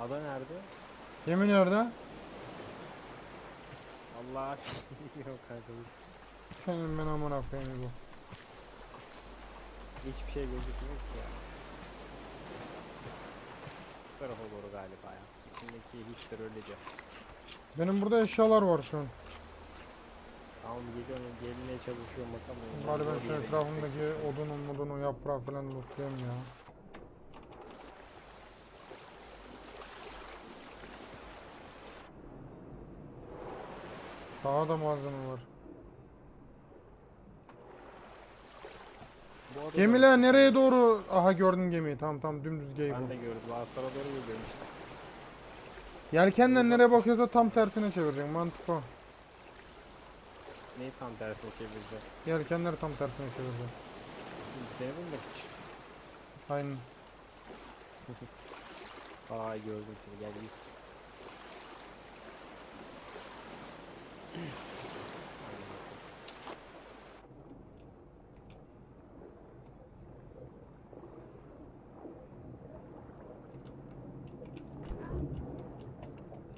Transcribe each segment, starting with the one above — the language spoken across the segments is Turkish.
Ada nerede? Gemi nerede? Allah yok kanka. Senin ben amına koyayım bu. Hiçbir şey gözükmüyor ki ya. Bu tarafa doğru galiba ya. İçindeki hisler öyle diyor. Benim burada eşyalar var şu an. Tamam geliyorum gelmeye çalışıyorum bakalım. Bari ben şu etrafımdaki odunu modunu yaprağı falan lootlayayım ya. Daha da malzeme var. Bu adada- Gemiler nereye doğru? Aha gördüm gemiyi. Tamam tamam dümdüz gemi. Ben de gördüm. Aslara doğru geliyorum işte. Yelkenler nereye bakıyorsa tam tersine çevireceğim. Mantık o. Neyi tam tersine çevireceğim? Yelkenleri tam tersine çevireceğim. Seni bulmak için. Aynen. Aa gördüm seni gel git. Ya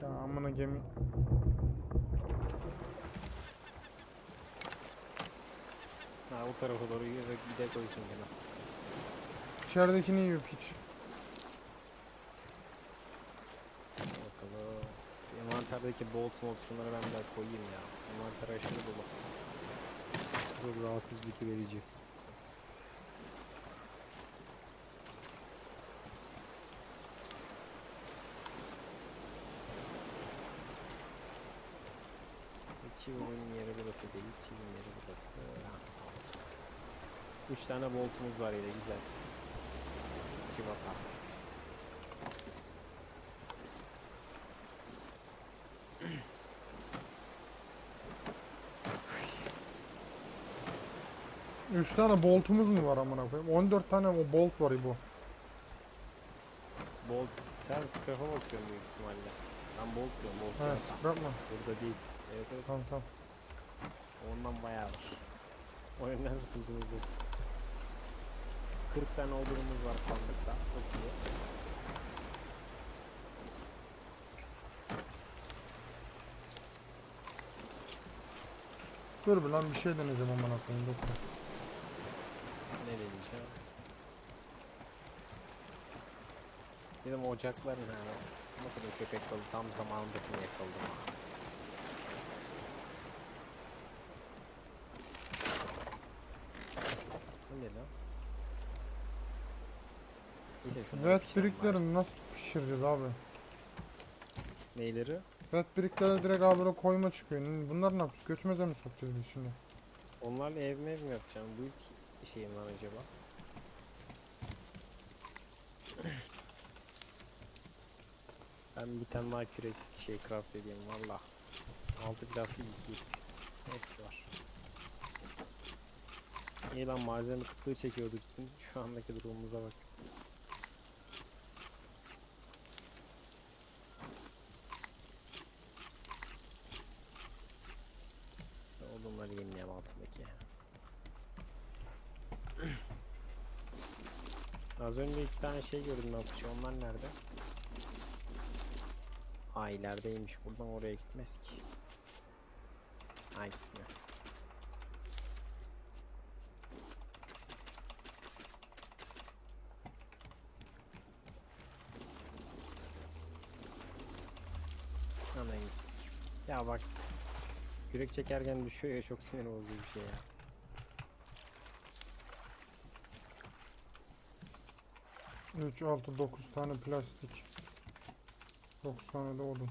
amına gemi. Ha o tarafa doğru yürü bir de koysun gene. İçeridekini yiyor piç. Dışarıdaki bolt mont şunları ben biraz koyayım ya. Bunlar karıştı dolu. Çok rahatsızlık verici. Çivinin yeri burası değil, çivinin yeri burası. Üç tane boltumuz var yine güzel. Çivata. 3 tane boltumuz mu var amına koyayım? 14 tane o bolt var bu. Bolt. Sen scrap'a bakıyorsun büyük ihtimalle. Ben bolt diyorum. Bolt He, scrap mı? Burada değil. Evet evet. Tamam tamam. Ondan bayağı var. O yönden sıkıntımız yok. 40 tane odunumuz var sandıkta. Çok iyi. Dur bir lan bir şey deneyeceğim amına koyayım. Dokun. Ne deneyeceğim? Dedim ocaklar ne? Ne kadar köpek balığı tam zamanında seni yakaladım. Bu ne lan? Neyse şunları bari. biriklerini nasıl pişireceğiz abi? Neyleri? Vet biriklere direkt abi böyle koyma çıkıyor. Bunlar ne yapacağız? Götümüze mi sokacağız biz şimdi? Onlarla ev mev mi yapacağım? Bu ilk şeyim lan acaba? Ben bir tane daha kürek şey craft edeyim valla. 6 plastik 2 Hepsi var. İyi lan malzeme kıtlığı çekiyorduk. Şu andaki durumumuza bak. Odunları yenileyim altındaki. Az önce iki tane şey gördüm atış. Onlar nerede? Aa ilerideymiş. Buradan oraya gitmez ki. Ha gitmiyor. Ya bak. Yürek çekerken düşüyor ya çok sinir bozucu bir şey ya. Üç, altı, dokuz tane plastik. Dokuz tane de odun.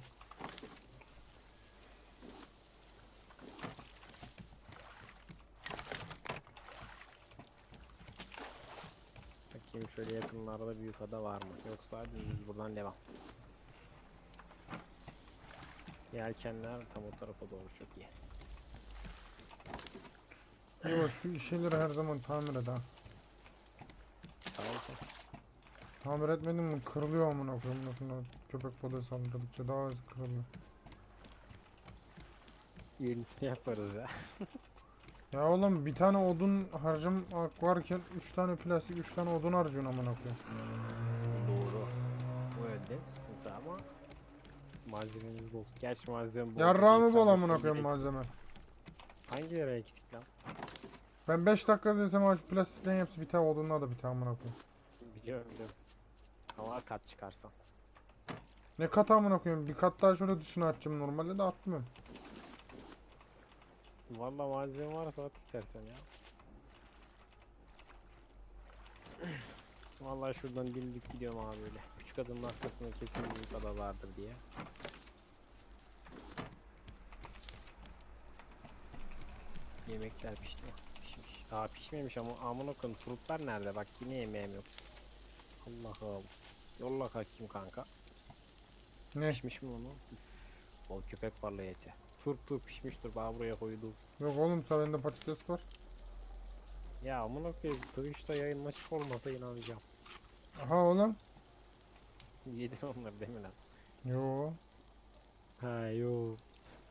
Bakayım şöyle yakınlarda büyük ada var mı? Yoksa dümdüz buradan devam. Yelkenler tam o tarafa doğru çok iyi. Yo şu şeyleri her zaman tamir et ha. Tamam tamam. Tamir etmedin mi kırılıyor amına koyayım. Köpek balığı saldırdıkça daha hızlı kırılıyor. Yenisini yaparız ya. Ya oğlum bir tane odun harcamak varken 3 tane plastik 3 tane odun harcıyorsun amına koyayım. Doğru. Bu yönde sıkıntı ama malzememiz bol. Gerçi malzeme bol. Yarrağımı bol amına koyayım malzeme. Hangi yere eksik lan? Ben 5 dakika desem ağaç plastiklerin hepsi biter odunlar da biter amına koyayım. Biliyorum biliyorum. Ama kat çıkarsan. Ne kat amına koyayım? Bir kat daha şöyle dışına atacağım normalde de atmıyorum. Valla malzeme varsa at istersen ya. Vallahi şuradan dimdik gidiyorum abi böyle. Küçük adımın arkasında kesin büyük ada vardır diye. Yemekler pişti mi? Pişmiş. Daha pişmemiş ama amına koyayım turuplar nerede? Bak yine yemeğim yok. Allah'ım. Yolla kaçayım kanka. Ne? Pişmiş mi onu? Üf. O köpek balığı eti. Turp turp pişmiştir. Bana buraya koydu. Yok oğlum bende patates var. Ya amına koyayım Twitch'te yayın açık olmasa inanacağım. Aha oğlum. Yedin onları değil mi lan? Yo. Ha yo.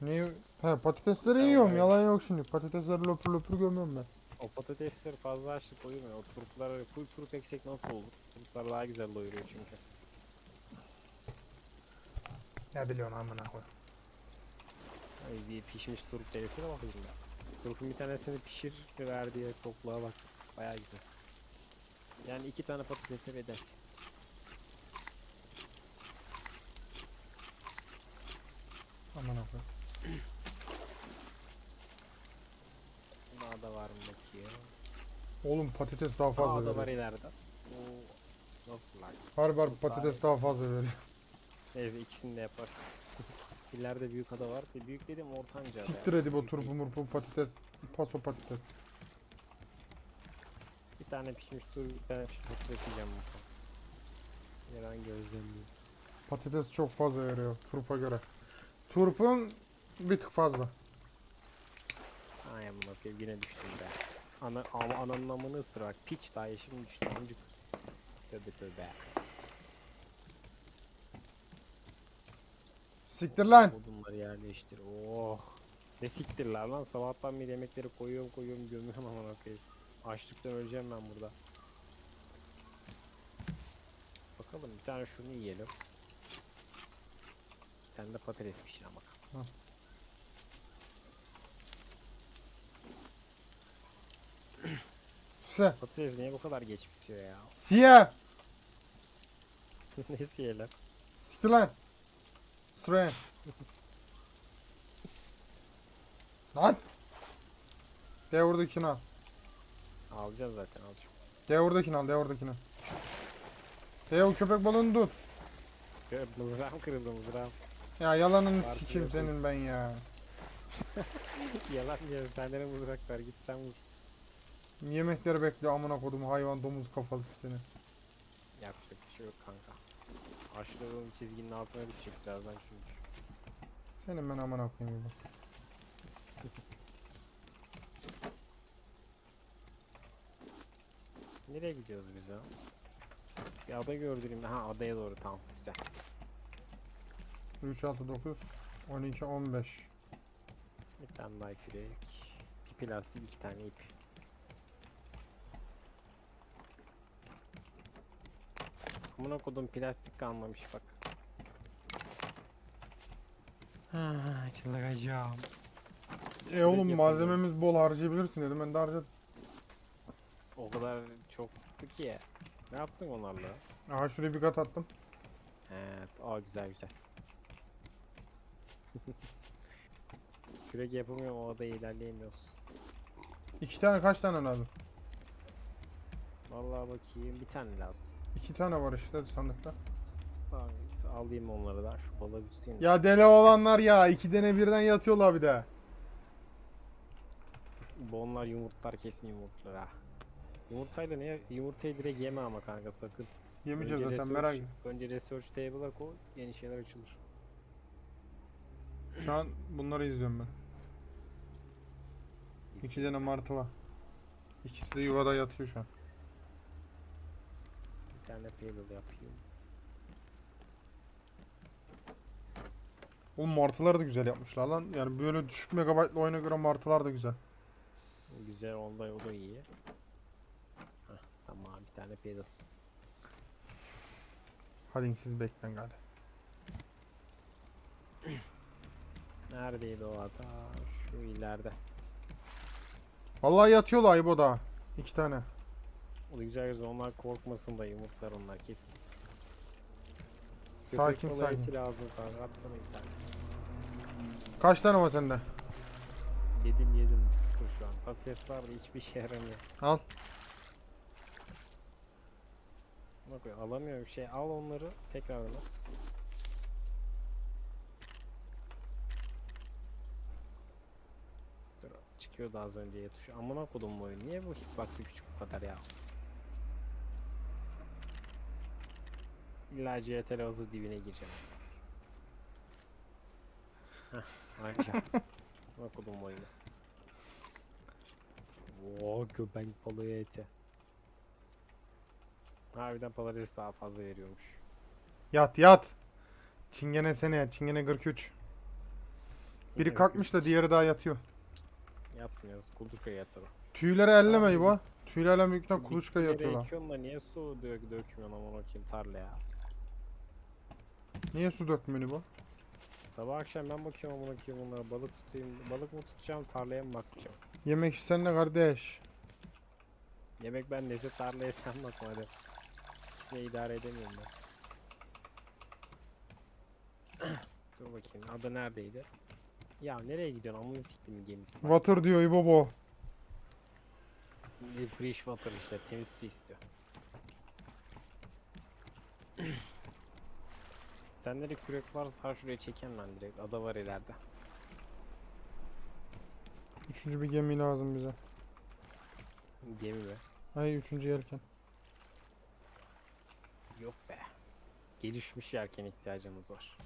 Ne? He patatesleri yiyorum yalan yok şimdi. Patatesleri löpür löpür gömüyorum ben. O patatesleri fazla açlık doyurmuyor. O turplar öyle full turp eksik nasıl olur? Turplar daha güzel doyuruyor çünkü. Ne biliyorsun amına koy. Ay bir pişmiş turp derisine bakayım da. Turpun bir tanesini pişir ve verdiği topluğa bak. Baya güzel. Yani iki tane patatese bedel. Amına koy. Daha da var mı bakıyor. Oğlum patates daha fazla Aa da var veriyor. ileride. Oo. Nasıl lan? Harbi harbi patates daha fazla veriyor. Neyse ikisini de yaparız. İleride büyük ada var. E, Büyük dediğim ortanca ada. Siktir yani. edip o Büyük turpu değil. murpu patates. Paso patates. Bir tane pişmiş tur, bir tane pişmiş patates yiyeceğim bu. Yaran gözlemliyor. Patates çok fazla veriyor turpa göre. Turpun bir tık fazla. Ay amına koyayım yine düştüm be. Ana, ama ananın amını ısırarak piç daha yeşim düştü amcık. Tövbe tövbe. Siktir lan. Odunları yerleştir. Oh. Ne siktirler lan sabahtan beri yemekleri koyuyorum koyuyorum gömüyorum amına koyayım. Açlıktan öleceğim ben burada. Bakalım bir tane şunu yiyelim. Bir tane de patates pişirelim bakalım. Se. Patates niye bu kadar geç pişiyor ya? Siyah. ne yiyelim? Siktir lan. Sıraya. Lan. De oradakini al. Alacağız zaten alacağım. De oradakini al. De oradakini. De o köpek balığını tut. Mızrağım kırıldı mızrağım. Ya yalanını yok senin ben ya. Yalan ya sende ne mızrak var git sen vur. Yemekleri bekliyor amına kodum hayvan domuz kafalı seni. Yapacak bir şey yok kanka. Açlığın çizginin altına düşecek birazdan çünkü. Senin ben amına koyayım. bak. Nereye gidiyoruz biz ya? Bir ada gördüreyim. Ha adaya doğru tamam güzel. 3 6 9 12 15. Bir tane daha kürek. Bir plastik iki tane ip. Amına kodum plastik kalmamış bak. Ah, çıldıracağım. E oğlum yapalım. malzememiz bol harcayabilirsin dedim ben de harcadım. O kadar çoktu ki ya. Ne yaptın onlarla? Aha şuraya bir kat attım. Evet, aa güzel güzel. Kürek yapamıyorum o adaya ilerleyemiyoruz. İki tane kaç tane lazım? Vallahi bakayım bir tane lazım. İki tane var işte sandıkta. Tamam, neyse, alayım onları da şu balığı bitsin. Ya deli olanlar ya iki tane birden yatıyorlar bir de. Bu onlar yumurtlar kesin yumurtlar ha. Yumurtayla ne? Yumurtayı direkt yeme ama kanka sakın. Yemeyeceğiz Önce zaten research- merak et. Önce research table'a koy yeni şeyler açılır. Şu an bunları izliyorum ben. İki tane martı var. İkisi de yuvada yatıyor şu an. Tane table yapayım. Oğlum martıları da güzel yapmışlar lan. Yani böyle düşük megabaytlı oyuna göre martılar da güzel. Güzel onda o da iyi. Heh, tamam bir tane pedal. Hadi siz beklen gari. Neredeydi o hata? Şu ileride. Vallahi yatıyorlar İbo da. İki tane. O da güzel güzel onlar korkmasın da yumurtlar onlar kesin. Sakin, balığı sakin. eti lazım kanka atsana bir tane. Kaç tane var sende? Yedim yedim sıfır şu an. Patates var da hiçbir işe yaramıyor. Al. Bak alamıyorum şey al onları tekrar at. Dur çıkıyordu az önce ya tuşu. Amına kodum bu oyun. Niye bu hitbox'ı küçük bu kadar ya? İlla CTRL hızı dibine gireceğim. Heh. Amına kodum bu oyunu. Oo köpek balığı eti. Harbiden patates daha fazla veriyormuş. Yat yat. Çingene sene. Çingene 43. Biri Evet, kalkmış da diğeri daha yatıyor. Yatsın yazık. Kuluçka yatar o. Tüyleri elleme Abi, İbo. Tüylerle büyükten Şu kuluçka yatıyorlar. ekiyorsun da niye su dök dökmüyorsun aman okuyayım tarlaya. Niye su dökmüyor İbo? Sabah akşam ben bakıyorum aman okuyayım bunlara balık tutayım. Balık mı tutacağım tarlaya mı bakacağım. Yemek istenle kardeş. Yemek ben neyse tarlaya sen bakma hadi. İkisine idare edemiyorum ben. Dur bakayım adı neredeydi? Ya nereye gidiyorsun amını siktim gemisi. Bak, Water diyor İbo bu. bir Fresh water işte temiz su istiyor. Sende de kürek varsa şuraya çeken ben direkt. Ada var ileride. Üçüncü bir gemi lazım bize. Gemi mi? Ay üçüncü yelken. Yok be. Gelişmiş yelken ihtiyacımız var.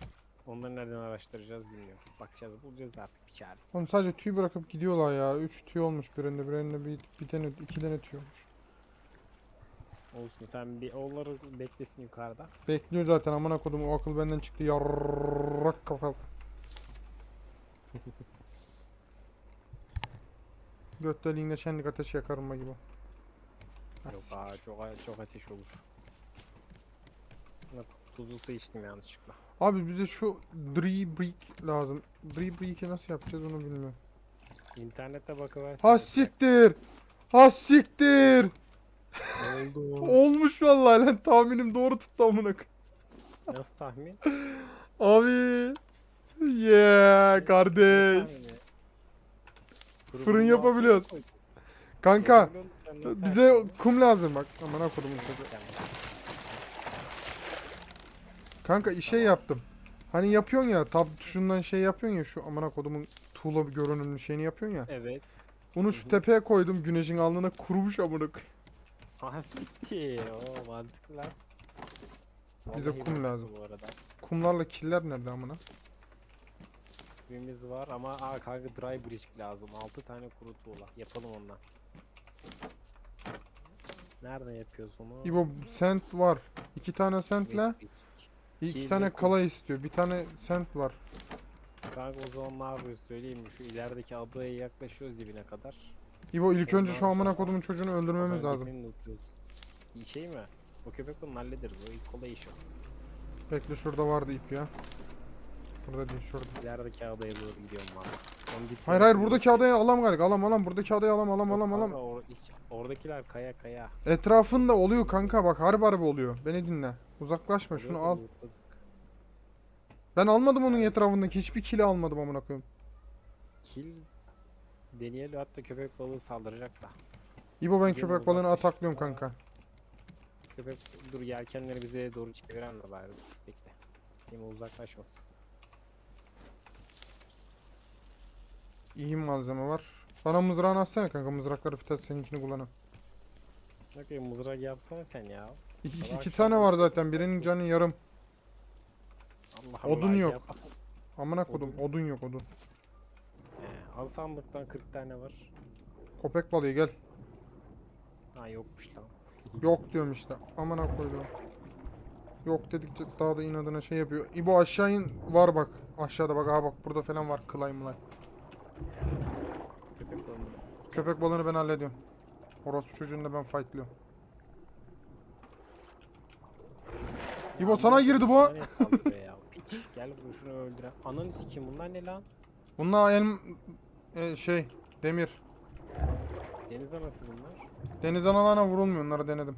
Onları nereden araştıracağız bilmiyorum. Bakacağız bulacağız artık bir çaresi. Oğlum sadece tüy bırakıp gidiyorlar ya. Üç tüy olmuş birinde. Birinde bir, bir tane, iki tane tüy olmuş. Olsun sen bir onları beklesin yukarıda. Bekliyor zaten amına kodum o akıl benden çıktı yarrak kafalı. Göt deliğinde şenlik ateşi yakarım gibi. Yok siktir. aa çok çok ateş olur. Bak tuzlu su içtim yanlışlıkla. Abi bize şu Dree Brick lazım. Dree Brick'i nasıl yapacağız onu bilmiyorum. İnternette bakıversin. Ha siktir. Ha siktir. Oldu? Olmuş vallahi lan tahminim doğru tuttu amına koyayım. Nasıl tahmin? Abi. Yeah kardeş. Tahmini. Grubun Fırın altına yapabiliyoruz. koy. Kanka bize kum lazım bak. Amına kodumun. Yani Kanka işe Tamam. yaptım. Hani yapıyorsun ya tab tuşundan şey yapıyorsun ya şu amına kodumun tuğla bir görünümlü şeyini yapıyorsun ya. Evet. Onu şu tepeye koydum güneşin alnına kurumuş amına koyayım. Asti. O mantıklı lan. Bize Vallahi kum mantıklı lazım. Bu arada. Kumlarla killer nerede amına? Kuyumuz var ama aa kanka dry bridge lazım. 6 tane kuru tuğla. Yapalım ondan. Nereden yapıyoruz onu? İbo sent var. İki tane sentle bridge. iki tane kum. kala istiyor. Bir tane sent var. Kanka o zaman ne yapıyoruz söyleyeyim mi? Şu ilerideki adaya yaklaşıyoruz dibine kadar. İbo ilk önce şu amına kodumun çocuğunu öldürmemiz lazım. İyi şey mi? O köpek bunu hallederiz. O ilk kolay iş o. Bekle şurada vardı ip ya. Burada değil şurada. İlerideki adaya doğru gidiyorum. Onun dipine Hayır hayır buradaki adayı alam galiba. Alam alam buradaki adayı alam alam Yok alam alam. kanka, or- hiç- oradakiler kaya kaya. Etrafında oluyor kanka bak harbi harbi oluyor. Beni dinle. Uzaklaşma şunu al. lootladık. Ben almadım onun etrafındaki hiçbir kili almadım amına koyayım. Kill deneyelim hatta köpek balığı saldıracak da. İbo ben Yeni köpek balığını uzaklaşırsa- ataklıyorum kanka. Köpek dur yelkenleri bize doğru çeviren de bari bekle. Yine uzaklaşmasın. İyi malzeme var. Bana mızrağını atsana kanka mızrakları fites senin için kullanın. Bakayım mızrak yapsana sen ya. İki, Sabah iki akşam tane var zaten birinin canı yarım. Allah Odun yok. yap. Amına kodum odun yok odun. Az sandıktan 40 tane var. Köpek balığı gel. Ha yokmuş lan. Yok diyorum işte. Amına koydum. Yok dedikçe daha da inadına şey yapıyor. İbo aşağı in var bak. Aşağıda bak aha bak burada falan var kılay mılay. Köpek balığı. Köpek balığını ben hallediyorum. Orospu çocuğunu da ben fightlıyorum. İbo sana girdi bu. Gel buraya şunu öldüre. Ananı sikeyim bunlar ne lan? Bunlar el e, şey demir. Deniz anası bunlar. Deniz analarına vurulmuyor onları denedim.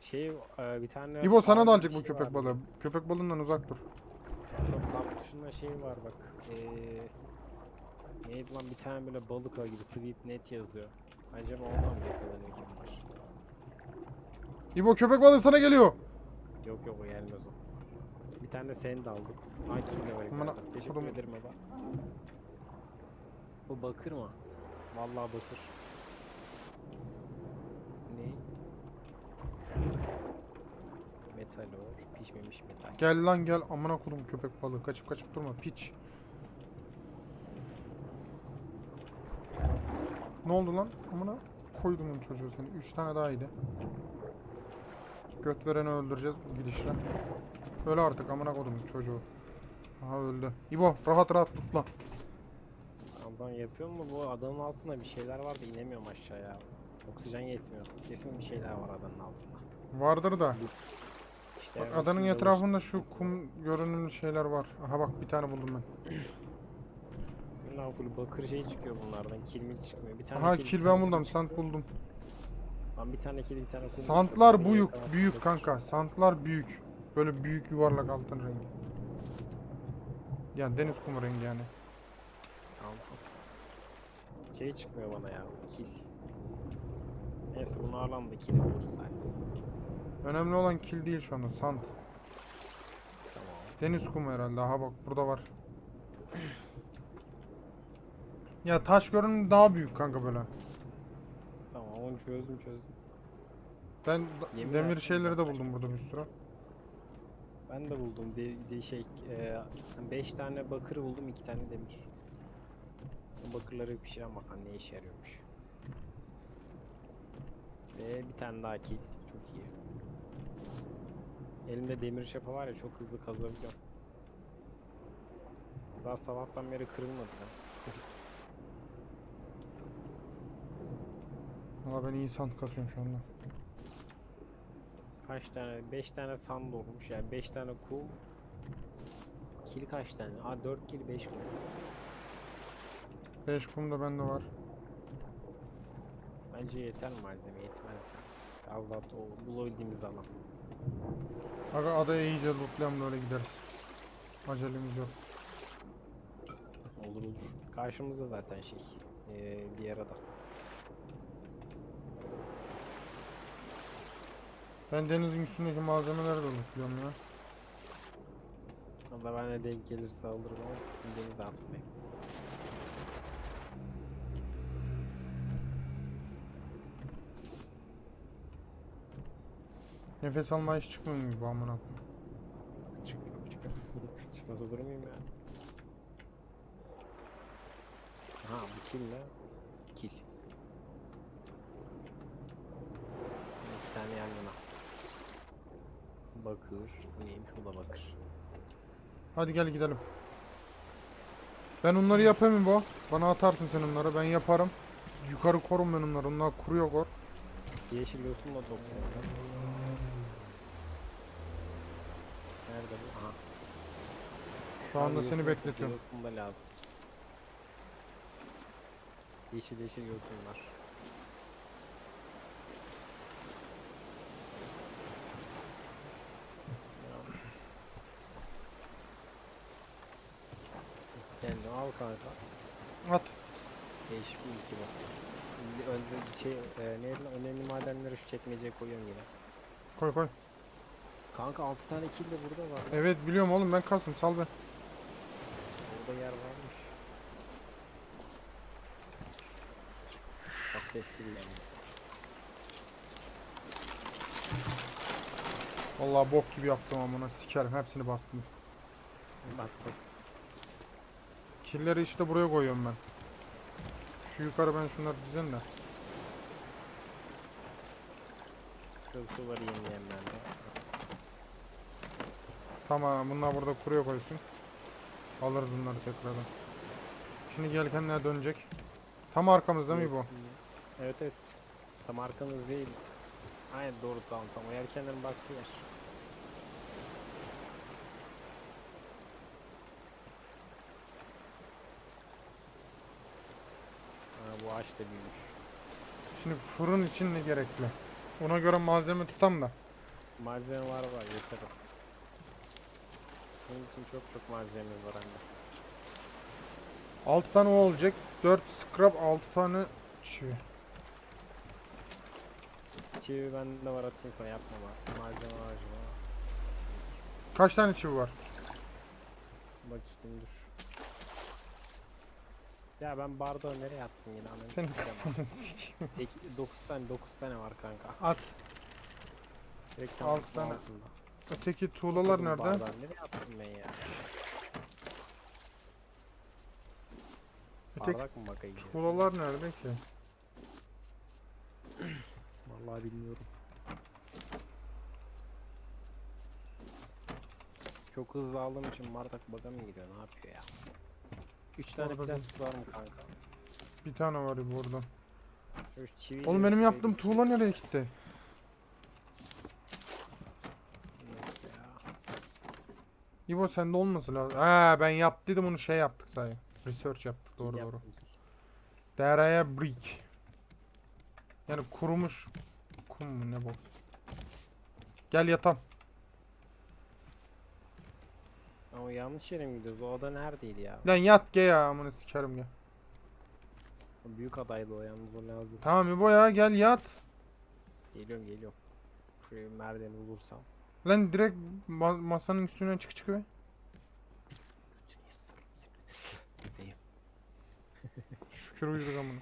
Şey e, bir tane... İbo sana da alacak bu şey köpek balığı. Köpek balığından uzak dur. Tam, tam tuşunda şey var bak. Eee... Neydi lan bir tane böyle balık ağı gibi sweep net yazıyor. Acaba ondan mı yakalanıyor ki bunlar? İbo köpek balığı sana geliyor. Yok yok o gelmez o. Tane de seni de aldım. Hangi kimde var? Teşekkür kodum. ederim baba. Bu bakır mı? Vallahi bakır. Ne? Metal or, pişmemiş metal. Gel lan gel amına kodum köpek balığı. Kaçıp kaçıp durma piç. Ne oldu lan? Amına koydum onun çocuğu seni. Üç tane daha iyiydi. Göt vereni öldüreceğiz bu gidişle. Öl artık amına kodum çocuğu. Aha öldü. İbo rahat rahat tutla. Adam yapıyor mu bu adamın altında bir şeyler var da inemiyorum aşağıya. Oksijen yetmiyor. Kesin bir şeyler var adanın altında. Vardır da. İşte Bak adanın etrafında şu kum görünümlü şeyler var. Aha bak bir tane buldum ben. Bundan full bakır şey çıkıyor bunlardan. Kilmil çıkmıyor. Bir tane Aha kil, kil ben buldum. Sant buldum. Lan bir tane kil bir tane kum. Santlar büyük, büyük kanka. Santlar büyük. Böyle büyük yuvarlak altın rengi. Yani deniz kumu rengi yani. Tamam. Şey çıkmıyor bana ya. Kil. Neyse bunu ağırlandı kil buluruz zaten. Önemli olan kil değil şu anda. Sant. Tamam. Deniz kumu herhalde. Aha bak burada var. Ya taş görünümü daha büyük kanka böyle. Tamam onu çözdüm çözdüm. Ben Yemin demir şeyleri de buldum burada bir sürü. Ben de buldum. De, de şey 5 tane bakır buldum 2 tane demir. Bakırları pişiren bakan ne işe yarıyormuş. Ve bir tane daha kil. Çok iyi. Elimde demir çapa var ya çok hızlı kazabiliyorum. Daha sabahtan beri kırılmadı ya. Valla ben iyi sant kasıyorum şu anda. Kaç tane? 5 tane sand olmuş yani 5 tane kum. Kil kaç tane? Aa 4 kil 5 kum. 5 kum da bende var. Bence yeter malzeme yetmez. Az daha to- bulabildiğimiz alan. Aga adaya iyice lootlayalım da öyle gideriz. Acelemiz yok. Olur olur. Karşımızda zaten şey. Ee, diğer ada. Ben denizin üstündeki malzemeleri de lootluyorum ya. Valla ben de denk gelirse alırım ama deniz altındayım. Nefes alma hiç çıkmıyor mu bu amına koyayım? Çıkıyor çıkıyor. Çıkmaz olur muyum ya? Ha bu kill ne? Kill. İki tane yan yana. Bakır. Neymiş bu da bakır. Hadi gel gidelim. Ben onları yapayım mı bu? Bana atarsın sen onları ben yaparım. Yukarı korum ben onları. Onlar kuruyor kor. Yeşil yosun da topluyorum. Nerede bu? Aha. Şu Abi anda yosun seni bekletiyorum. Yosun da lazım. Yeşil yeşil yosunlar. Kendi al kanka. At. Değişik bir ilki bu. Önde şey, e, neydi lan? önemli madenleri şu çekmeceye koyuyorum yine. Koy koy. Kanka 6 tane kill de burada var. lan. Evet biliyorum oğlum ben kalsın sal be. Burada yer varmış. Patatesli yalnız. Vallahi bok gibi yaptım amına sikerim hepsini bastım. Bas bas. Killeri işte buraya koyuyorum ben. Şu yukarı ben şunları dizeyim de. Şu var yenileyen bende. Tamam bunlar burada kuruyor koysun. Alırız bunları tekrardan. Şimdi gelkenler dönecek. Tam arkamızda mı bu? Evet evet. Tam arkamız değil. Aynen doğru tamam tam. O yelkenlerin baktığı yer. Ağaç da büyümüş. Şimdi fırın için ne gerekli? Ona göre malzeme tutam da. Malzeme var var yeter o. Bunun için çok çok malzememiz var anne. 6 tane o olacak. 4 scrap 6 tane çivi. Çivi bende var atayım sana yapma bak. Malzeme harcama. Kaç tane çivi var? Bakayım dur. Ya ben bardağı nereye attım yine ananı Sen sikeyim. 9 tane 9 tane var kanka. At. Direkt Altı tam tane. altında. Öteki tuğlalar Oğlum nerede? bardağı nereye attım ben ya? Öteki Bardak mı bakayım? tuğlalar nerede ki? Vallahi bilmiyorum. Çok hızlı aldığım için bardak baga mı gidiyor? Ne yapıyor ya? 3 tane Bardak- plastik var mı kanka? Bir tane var burada. Şu çiviyle Oğlum benim şuraya yaptığım tuğla nereye gitti? Neyse ya. İbo sende olması lazım. Ha ben yaptıydım onu şey yaptık sayı. Research yaptık doğru doğru. yaptı? Deraya brick. Yani kurumuş kum mu ne bu? Gel yatam. Ama yanlış yere mi gidiyoruz? O oda neredeydi ya? Lan yat gel ya amına sikerim gel. Büyük adaydı o yalnız o lazım. Tamam İbo ya gel yat. Geliyorum geliyorum. Şuraya bir merdiveni bulursam. Lan direkt ma- masanın üstüne çık çık be. Şükür uyuduk amına.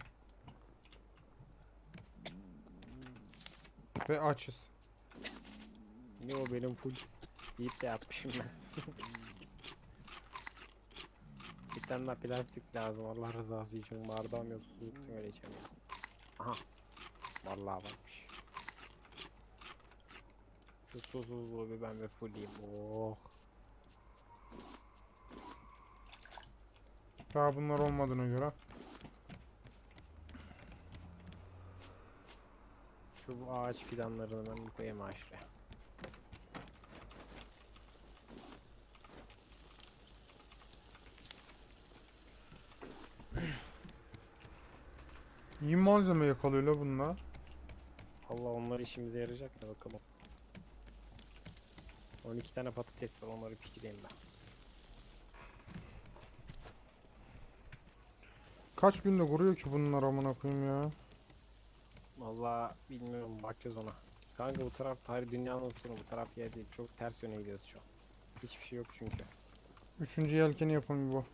Ve açız. Ne o benim full deyip de yapmışım ben. Bir tane daha plastik lazım Allah rızası için bardağım yok su yoktu öyle içemiyorum. Aha. Vallahi varmış. Şu susuzluğu bir ben bir fullleyeyim. Oh. Daha bunlar olmadığına göre. Şu bu ağaç fidanlarını ben koyayım aşağıya. İyi malzeme yakalıyor la bunlar. Allah onlar işimize yarayacak mı bakalım. 12 tane patates var onları pişireyim ben. Kaç günde kuruyor ki bunlar amına koyayım ya. Vallahi bilmiyorum bakacağız ona. Kanka bu taraf hayır dünyanın sonu bu taraf yer değil. Çok ters yöne gidiyoruz şu an. Hiçbir şey yok çünkü. Üçüncü yelkeni yapalım bu.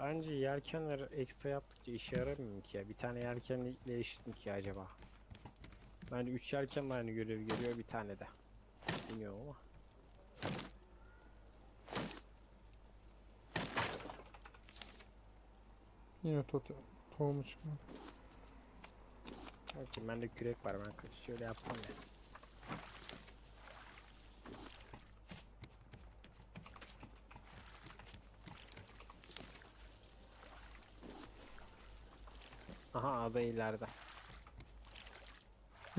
Bence yelkenler ekstra yaptıkça işe yaramıyor mu ki ya? Bir tane yelkenle eşit mi ki acaba? Bence 3 yelken aynı görevi görüyor bir tane de. Bilmiyorum ama. Yine tot tohumu çıkmadı. Bakayım bende kürek var ben kaç şöyle yapsam ya. Aha ada ileride.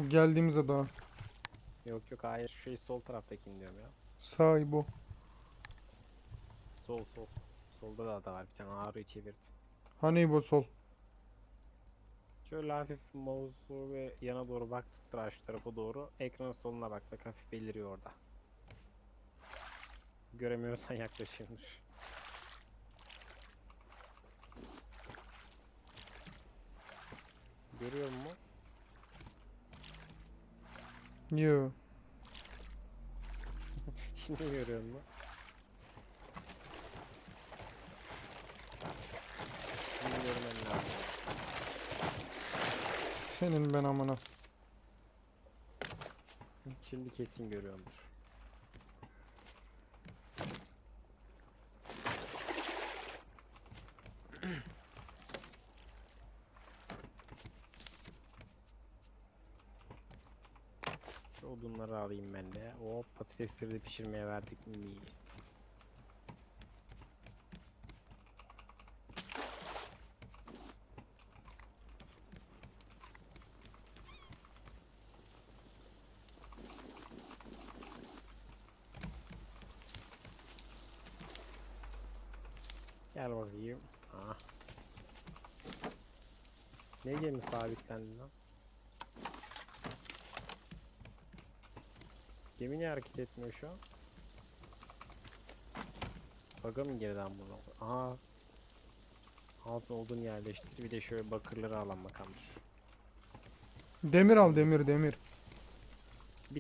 Geldiğimizde daha. Yok yok hayır şu şey sol taraftakini diyorum ya. Sağ İbo. Sol sol. Solda da ada var bir tane ağrıyı çevirdim. Hani İbo sol. Şöyle hafif mouse'u ve yana doğru baktıkça şu tarafa doğru ekranın soluna bak bak hafif beliriyor orada. Göremiyorsan yaklaşıyormuş. Görüyor mu? Yo. Şimdi görüyor mu? Şimdi görmen lazım. Senin ben amına. Şimdi kesin görüyordur. Odunları alayım ben de. O patatesleri de pişirmeye verdik mi miyiz? Gel bakayım. Ah. Ne gemi sabitlendi lan? Gemi niye hareket etmiyor şu an? Baga mı geriden buradan? Aha. Altın olduğunu yerleştirdi. Bir de şöyle bakırları alan bakalım. Demir al demir demir.